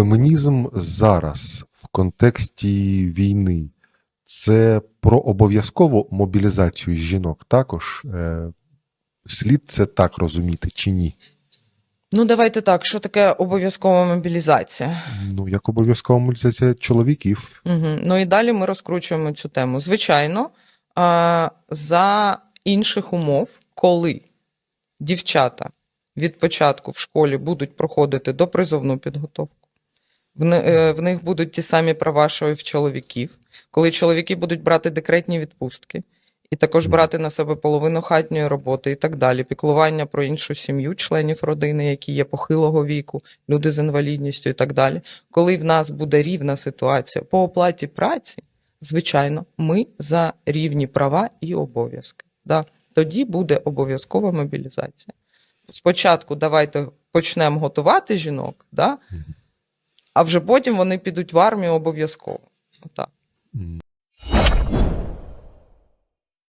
Фемінізм зараз в контексті війни це про обов'язкову мобілізацію жінок також. Е, Слід це так розуміти чи ні? Ну, давайте так, що таке обов'язкова мобілізація? Ну, як обов'язкова мобілізація чоловіків. Угу. Ну і далі ми розкручуємо цю тему. Звичайно, за інших умов, коли дівчата від початку в школі будуть проходити допризовну підготовку, в, е, в них будуть ті самі права, що і в чоловіків, коли чоловіки будуть брати декретні відпустки. І також брати на себе половину хатньої роботи і так далі, піклування про іншу сім'ю, членів родини, які є похилого віку, люди з інвалідністю і так далі. Коли в нас буде рівна ситуація по оплаті праці, звичайно, ми за рівні права і обов'язки. Да. Тоді буде обов'язкова мобілізація. Спочатку давайте почнемо готувати жінок, да? А вже потім вони підуть в армію обов'язково. Отак. М.